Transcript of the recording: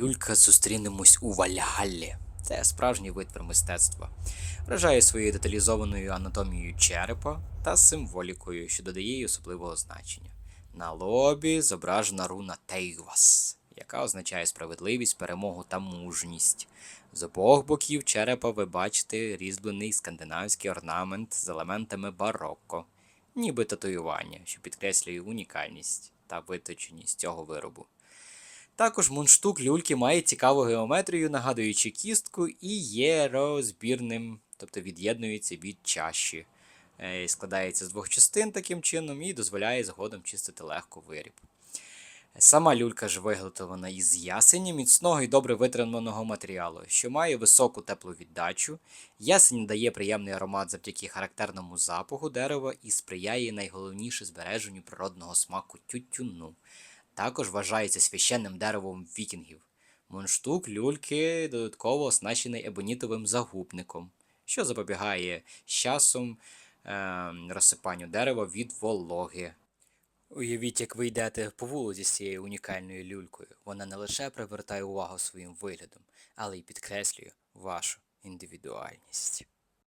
Люлька зустрінемось у Вальгаллі. Це справжній витвір мистецтва. Вражає своєю деталізованою анатомією черепа та символікою, що додає їй особливого значення. На лобі зображена руна Тейгвас, яка означає справедливість, перемогу та мужність. З обох боків черепа ви бачите різьблений скандинавський орнамент з елементами барокко, ніби татуювання, що підкреслює унікальність та виточеність цього виробу. Також мундштук люльки має цікаву геометрію, нагадуючи кістку, і є розбірним, тобто від'єднується від чаші. Е, Складається з двох частин таким чином і дозволяє згодом чистити легко виріб. Сама люлька ж виготовлена із ясені, міцного і добре витриманого матеріалу, що має високу теплу віддачу. Ясень дає приємний аромат завдяки характерному запаху дерева і сприяє найголовніше збереженню природного смаку тютюну. Також вважається священним деревом вікінгів. Мундштук люльки додатково оснащений ебонітовим загубником, що запобігає з часом е, розсипанню дерева від вологи. Уявіть, як ви йдете по вулиці з цією унікальною люлькою. Вона не лише привертає увагу своїм виглядом, але й підкреслює вашу індивідуальність.